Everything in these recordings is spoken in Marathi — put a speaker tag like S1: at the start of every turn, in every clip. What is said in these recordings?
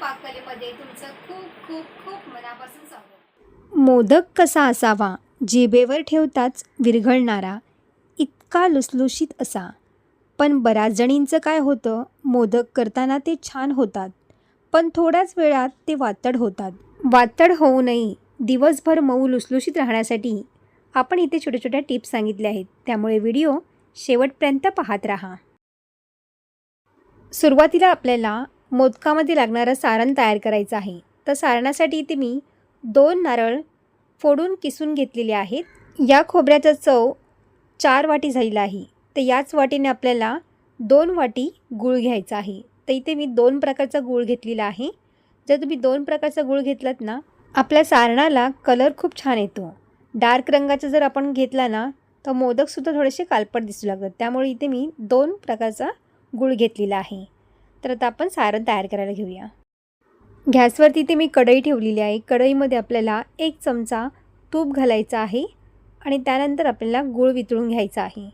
S1: पाककलेमध्ये तुमचं खूप खूप खूप मनापासून स्वागत.
S2: मोदक कसा असावा जिभेवर ठेवताच विरघळणारा इतका लुसलुशीत असा. पण बऱ्याच जणींचं काय होतं मोदक करताना ते छान होतात पण थोड्याच वेळात ते वातड होतात. वातड होऊ नये दिवसभर मऊ लुसलुशीत राहण्यासाठी. आपण इथे छोट्या छोट्या टिप्स सांगितल्या आहेत त्यामुळे व्हिडिओ शेवटपर्यंत पाहत राहा. सुरुवातीला आपल्याला मोदकामध्ये लागणारं सारण तयार करायचं आहे. तर सारणासाठी इथे मी दोन नारळ फोडून किसून घेतलेले आहेत. या खोबऱ्याचा चव चार वाटी झालेला आहे. तर याच वाटीने आपल्याला दोन वाटी गूळ घ्यायचा आहे. तर इथे मी दोन प्रकारचा गूळ घेतलेला आहे. जर तुम्ही दोन प्रकारचा गूळ घेतलात ना आपल्या सारणाला कलर खूप छान येतो. डार्क रंगाचा जर आपण घेतला ना तर मोदकसुद्धा थोडेसे कालपट दिसू लागतात. त्यामुळे इथे मी दोन प्रकारचा गूळ घेतलेला आहे. तर आता आपण सारण तयार करायला घेऊया. गॅसवरती ते मी कढई ठेवलेली आहे. कढईमध्ये आपल्याला एक चमचा तूप घालायचं आहे आणि त्यानंतर आपल्याला गूळ वितळून घ्यायचा आहे.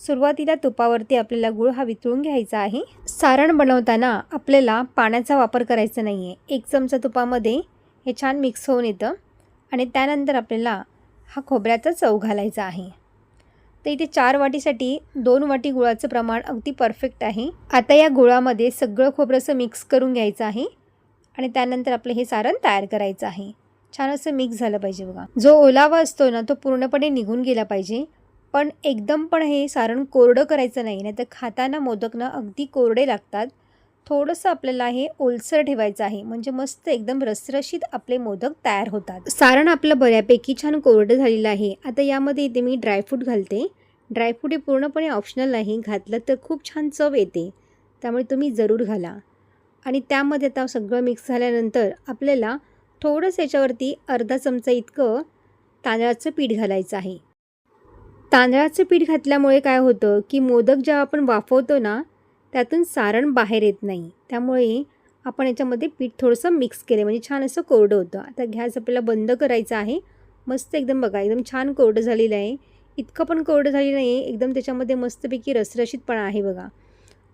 S2: सुरुवातीला तुपावरती आपल्याला गूळ हा वितळून घ्यायचा आहे. सारण बनवताना आपल्याला पाण्याचा वापर करायचा नाही आहे एक चमचा तुपामध्ये हे छान मिक्स होऊन येतं आणि त्यानंतर आपल्याला हा खोबऱ्याचा चव घालायचा आहे. तर इथे चार वाटीसाठी दोन वाटी गुळाचं प्रमाण अगदी परफेक्ट आहे. आता या गुळामध्ये सगळं खोबरं असं मिक्स करून घ्यायचं आहे आणि त्यानंतर आपलं हे सारण तयार करायचं आहे. छान असं मिक्स झालं पाहिजे बघा. जो ओलावा असतो ना तो पूर्णपणे निघून गेला पाहिजे. पण एकदम पण हे सारण कोरडं करायचं नाही नाही तर खाताना मोदक ना अगदी कोरडे लागतात. थोडंसं आपल्याला हे ओलसर ठेवायचं आहे. म्हणजे मस्त एकदम रसरशीत आपले मोदक तयार होतात. सारण आपलं बऱ्यापैकी छान कोरडं झालेलं आहे. आता यामध्ये इथे मी ड्रायफ्रूट घालते. ड्रायफ्रूट हे पूर्णपणे ऑप्शनल नाही. घातलं तर खूप छान चव येते. त्यामुळे तुम्ही जरूर घाला. आणि त्यामध्ये आता सगळं मिक्स झाल्यानंतर आपल्याला थोडंसं याच्यावरती अर्धा चमचा इतकं तांदळाचं पीठ घालायचं आहे. तांदळाचं पीठ घातल्यामुळे काय होतं की मोदक जेव्हा आपण वाफवतो ना त्यातून सारण बाहेर येत नाही. त्यामुळे आपण याच्यामध्ये पीठ थोडंसं मिक्स केलं म्हणजे छान असं कोरडं होतं. आता गॅस आपल्याला बंद करायचा आहे. मस्त एकदम बघा एकदम छान कोरडं झालेलं आहे. इतकं पण कोरडं झालेलं नाही एकदम त्याच्यामध्ये मस्तपैकी रसरशीतपणा आहे बघा.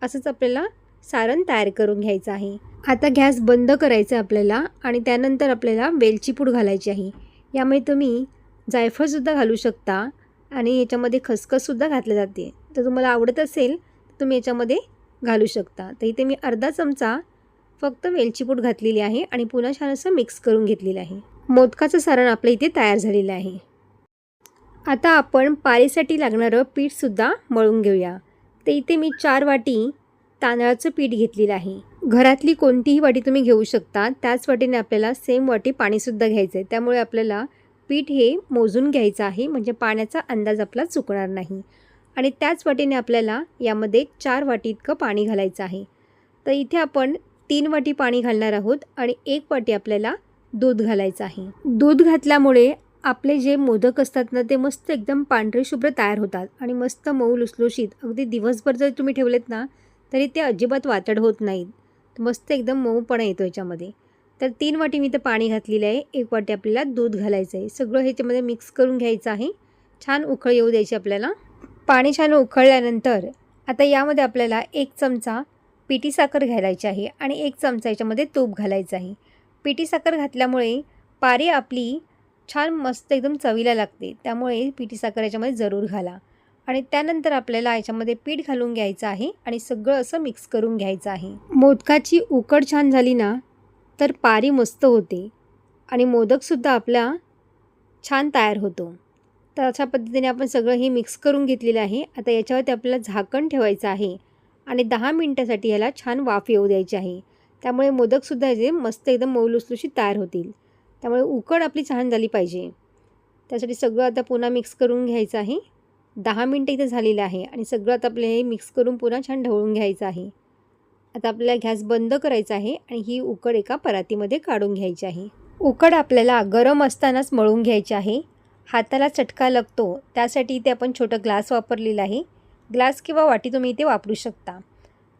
S2: असंच आपल्याला सारण तयार करून घ्यायचं आहे. आता गॅस बंद करायचं आहे आपल्याला आणि त्यानंतर आपल्याला वेलची पूड घालायची आहे. यामुळे तुम्ही जायफळसुद्धा घालू शकता आणि याच्यामध्ये खसखससुद्धा घातलं जाते. तर तुम्हाला आवडत असेल तर तुम्ही याच्यामध्ये घालू शकता. तर इथे मी अर्धा चमचा फक्त वेलचीपूट घातलेली आहे आणि पुन्हा छान असं मिक्स करून घेतलेलं आहे. मोदकाचं सारण आपलं इथे तयार झालेलं आहे. आता आपण पाळीसाठी लागणारं पीठसुद्धा मळून घेऊया. तर इथे मी चार वाटी तांदळाचं पीठ घेतलेलं आहे. घरातली कोणतीही वाटी तुम्ही घेऊ शकता. त्याच वाटीने आपल्याला सेम वाटी पाणीसुद्धा घ्यायचं आहे त्यामुळे आपल्याला पीठ हे मोजून घ्यायचं आहे. म्हणजे पाण्याचा अंदाज आपला चुकणार नाही. आणि त्याच वाटीने आपल्याला यामध्ये चार वाटी इतकं पाणी घालायचं आहे. तर इथे आपण तीन वाटी पाणी घालणार आहोत आणि एक वाटी आपल्याला दूध घालायचं आहे. दूध घातल्यामुळे आपले जे मोदक असतात ना ते मस्त एकदम पांढरे शुभ्र तयार होतात आणि मस्त मऊ लुसलुशीत. अगदी दिवसभर जर तुम्ही ठेवलेत ना तरी ते अजिबात वातड होत नाहीत. मस्त एकदम मऊपणा येतो याच्यामध्ये. तर तीन वाटी मी तर पाणी घातलेलं आहे. एक वाटी आपल्याला दूध घालायचं आहे. सगळं ह्याच्यामध्ये मिक्स करून घ्यायचं आहे. छान उकळ येऊ द्यायची आपल्याला. पाणी छान उकळल्यानंतर आता यामध्ये आपल्याला एक चमचा पिठी साखर घालायची आहे आणि एक चमचा याच्यामध्ये तूप घालायचं आहे. पिठी साखर घातल्यामुळे पारी आपली छान मस्त एकदम चवीला लागते. त्यामुळे पिठी साखर याच्यामध्ये जरूर घाला. आणि त्यानंतर आपल्याला याच्यामध्ये पीठ घालून घ्यायचं आहे आणि सगळं असं मिक्स करून घ्यायचं आहे. मोदकाची उकड छान झाली ना तर पारी मस्त होते आणि मोदकसुद्धा आपला छान तयार होतो. तर अशा पद्धतीने आपण सगळं हे मिक्स करून घेतलेलं आहे. आता याच्यावरती आपल्याला झाकण ठेवायचं आहे आणि दहा मिनटासाठी ह्याला छान वाफ येऊ द्यायची आहे. त्यामुळे मोदकसुद्धा जे मस्त एकदम मौलुसलुशी तयार होतील. त्यामुळे उकड आपली छान झाली पाहिजे. त्यासाठी सगळं आता पुन्हा मिक्स करून घ्यायचं आहे. दहा मिनटं इथं झालेलं आहे आणि सगळं आता आपलं हे मिक्स करून पुन्हा छान ढवळून घ्यायचं आहे. आता आपल्याला गॅस बंद करायचा आहे आणि ही उकड एका परातीमध्ये काढून घ्यायची आहे. उकड आपल्याला गरम असतानाच मळून घ्यायची आहे. हाताला चटका लागतो. त्यासाठी इथे आपण छोटं ग्लास वापरलेलं आहे. ग्लास किंवा वाटी तुम्ही इथे वापरू शकता.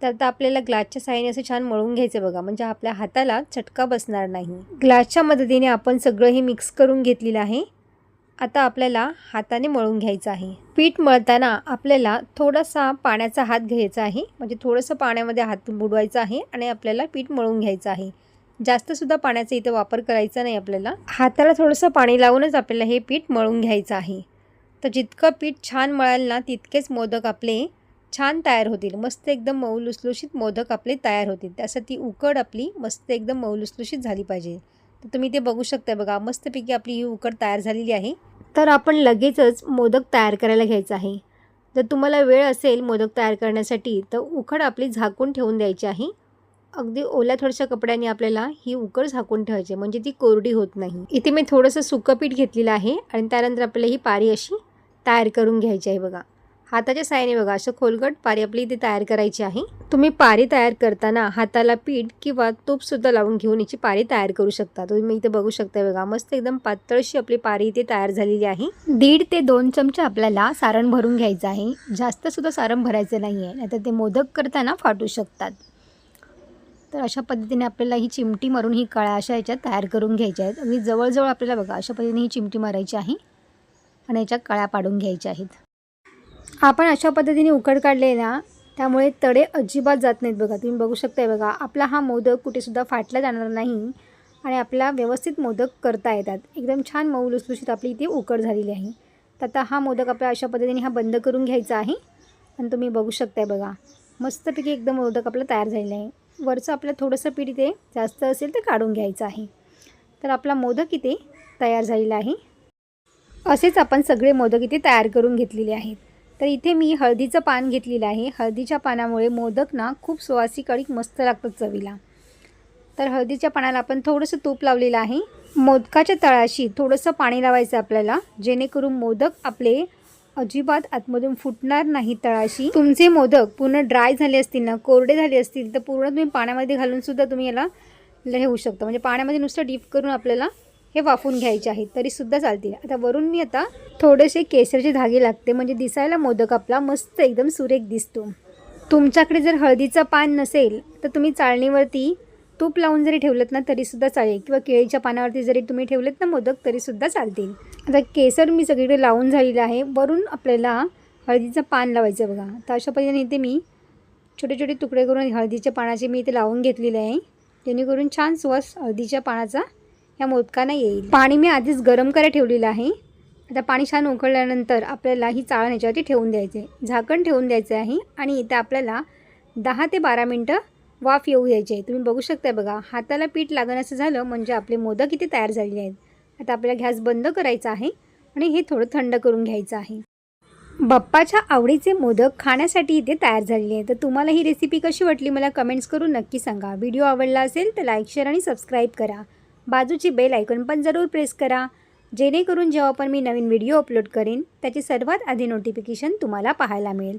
S2: तर आता आपल्याला ग्लासच्या साह्याने असं छान मळून घ्यायचं बघा. म्हणजे आपल्या हाताला चटका बसणार नाही. ग्लासच्या मदतीने आपण सगळं हे मिक्स करून घेतलेलं आहे. आता आपल्याला हाताने मळून घ्यायचं आहे. पीठ मळताना आपल्याला थोडासा पाण्याचा हात घ्यायचा आहे. म्हणजे थोडंसं पाण्यामध्ये हात बुडवायचा आहे आणि आपल्याला पीठ मळून घ्यायचं आहे. जास्तसुद्धा पाण्याचा इथं वापर करायचा नाही आपल्याला. हाताला थोडंसं पाणी लावूनच आपल्याला हे पीठ मळून घ्यायचं आहे. तर जितकं पीठ छान मळाल ना तितकेच मोदक आपले छान तयार होतील. मस्त एकदम मऊ लुसलुशीत मोदक आपले तयार होतील. त्यासाठी उकड आपली मस्त एकदम मऊ लुसलुशीत झाली पाहिजे. तर तुम्ही ते बघू शकता बघा. मस्तपैकी आपली ही उकड तयार झालेली आहे. तर आपण लगेचच मोदक तयार करायला घ्यायचं आहे. जर तुम्हाला वेळ असेल मोदक तयार करण्यासाठी तर उकड आपली झाकून ठेवून द्यायची आहे. अगदी ओल्या थोड्याशा कपड्याने आपल्याला ही उकळ झाकून ठेवायची आहे, म्हणजे ती कोरडी होत नाही. इथे मी थोडंसं सुकं पीठ घेतलेलं आहे आणि त्यानंतर आपल्याला ही पारी अशी तयार करून घ्यायची आहे बघा. हाताच्या साहाय्याने बघा असं खोलगट पारी आपली इथे तयार करायची आहे. तुम्ही पारी तयार करताना हाताला पीठ किंवा तूपसुद्धा लावून घेऊन याची पारी तयार करू शकता. तुम्ही इथे बघू शकता बघा मस्त एकदम पातळशी आपली पारी इथे तयार झालेली आहे. दीड ते दोन चमचे आपल्याला सारण भरून घ्यायचं आहे. जास्तसुद्धा सारण भरायचं नाही आहे नाहीतर ते मोदक करताना फाटू शकतात. तर अशा पद्धतीने आपल्याला ही चिमटी मारून ही कळ्या अशा याच्यात तयार करून घ्यायच्या आहेत. अगदी जवळजवळ आपल्याला बघा अशा पद्धतीने ही चिमटी मारायची आहे आणि याच्या कळ्या पाडून घ्यायच्या आहेत. आपण अशा पद्धतीने उकड काढले ना त्यामुळे तडे अजिबात जात नाहीत बघा. तुम्ही बघू शकताय बघा आपला हा मोदक कुठेसुद्धा फाटला जाणार नाही आणि आपला व्यवस्थित मोदक करता येतात. एकदम छान मऊ लुसलुशीत आपली इथे उकड झालेली आहे. तर आता हा मोदक आपल्या अशा पद्धतीने हा बंद करून घ्यायचा आहे. आणि तुम्ही बघू शकताय बघा मस्तपैकी एकदम मोदक आपला तयार झालेला आहे. वरचं आपलं थोडंसं पीठ इथे जास्त असेल तर काढून घ्यायचं आहे. तर आपला मोदक इथे तयार झालेला आहे. असेच आपण सगळे मोदक इथे तयार करून घेतलेले आहेत. तर इथे मी हळदीचं पान घेतलेलं आहे. हळदीच्या पानामुळे मोदक ना खूप सुवासिक अडीक मस्त लागतात चवीला. तर हळदीच्या पानाला आपण थोडंसं तूप लावलेलं आहे. मोदकाच्या तळाशी थोडंसं पाणी लावायचं आपल्याला जेणेकरून मोदक आपले अजिबात आतमधून फुटणार नाही तळाशी. तुमचे मोदक पूर्ण ड्राय झाले असतील ना कोरडे झाले असतील तर पूर्ण तुम्ही पाण्यामध्ये घालून सुद्धा तुम्ही याला हे होऊ म्हणजे पाण्यामध्ये नुसतं डीप करून आपल्याला हे वाफून घ्यायचे आहेत तरीसुद्धा चालतील. आता वरून मी आता थोडेसे केसरचे धागे लागते म्हणजे दिसायला मोदक आपला मस्त एकदम सुरेख दिसतो. तुमच्याकडे जर हळदीचं पान नसेल तर तुम्ही चाळणीवरती तूप लावून जरी ठेवलं ना तरीसुद्धा चालेल. किंवा केळीच्या पानावरती जरी तुम्ही ठेवलेत ना मोदक तरीसुद्धा चालतील. आता केसर मी सगळीकडे लावून झालेलं आहे. वरून आपल्याला हळदीचं पान लावायचं बघा. तर अशा पद्धतीने इथे मी छोटे छोटे तुकडे करून हळदीच्या पानाचे मी इथे लावून घेतलेले आहे. जेणेकरून छान सुवास हळदीच्या पानाचा ह्या मोदकांना येईल. पाणी मी आधीच गरम करायला ठेवलेलं आहे. आता पाणी छान उकळल्यानंतर आपल्याला ही चाळण ह्याच्यावरती ठेवून द्यायचे झाकण ठेवून द्यायचं आहे आणि इथे आपल्याला दहा ते बारा मिनटं वाफ येऊ द्यायची. तुम्ही बघू शकता बघा हाताला पीठ लागण असं झालं म्हणजे आपले मोदक इथे तयार झालेले आहेत. आता आपल्याला गॅस बंद करायचा आहे आणि हे थोडं थंड करून घ्यायचं आहे. बाप्पाच्या आवडीचे मोदक खाण्यासाठी इथे तयार झालेले आहेत. तर तुम्हाला ही रेसिपी कशी वाटली मला कमेंट्स करून नक्की सांगा. व्हिडिओ आवडला असेल तर लाईक शेअर आणि सबस्क्राईब करा. बाजूची बेल आयकॉन पण जरूर प्रेस करा. जेणेकरून जेव्हा पण मी नवीन व्हिडिओ अपलोड करेन त्याची सर्वात आधी नोटिफिकेशन तुम्हाला पाहायला मिळेल.